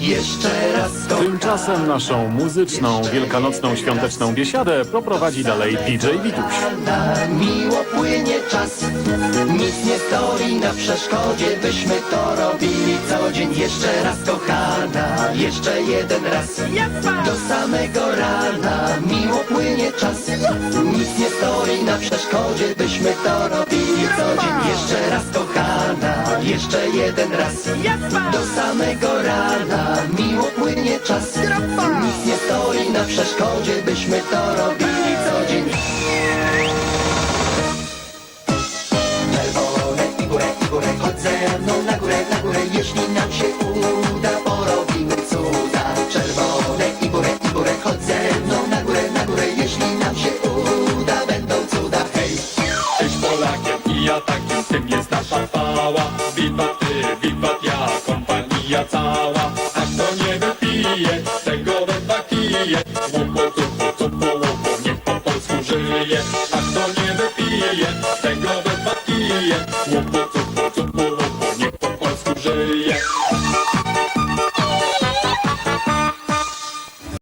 Jeszcze raz kochana. Tymczasem naszą muzyczną, wielkanocną, świąteczną biesiadę poprowadzi dalej DJ Wituś. Miło płynie czas, nic nie stoi na przeszkodzie, byśmy to robili co dzień. Jeszcze raz kochana, jeszcze jeden raz, do samego rana. Miło płynie czas, nic nie stoi na przeszkodzie, byśmy to robili co dzień. Jeszcze raz kochana, jeszcze jeden raz, do samego rana. Czas, nic nie stoi na przeszkodzie, byśmy to robili co dzień. Czerwone i górę, i górę, chodź ze mną na górę, na górę, jeśli nam się uda, porobimy cuda. Czerwone i górę, i górę, chodź ze mną na górę, na górę, jeśli nam się uda, będą cuda, hej. Tyś Polakiem i ja takim, tym jest nasza ty, wypije, tego dwa kije. Łupo, tupo, tupo, łupo, niech po polsku żyje. A kto nie wypije, tego dwa kije. Łupo,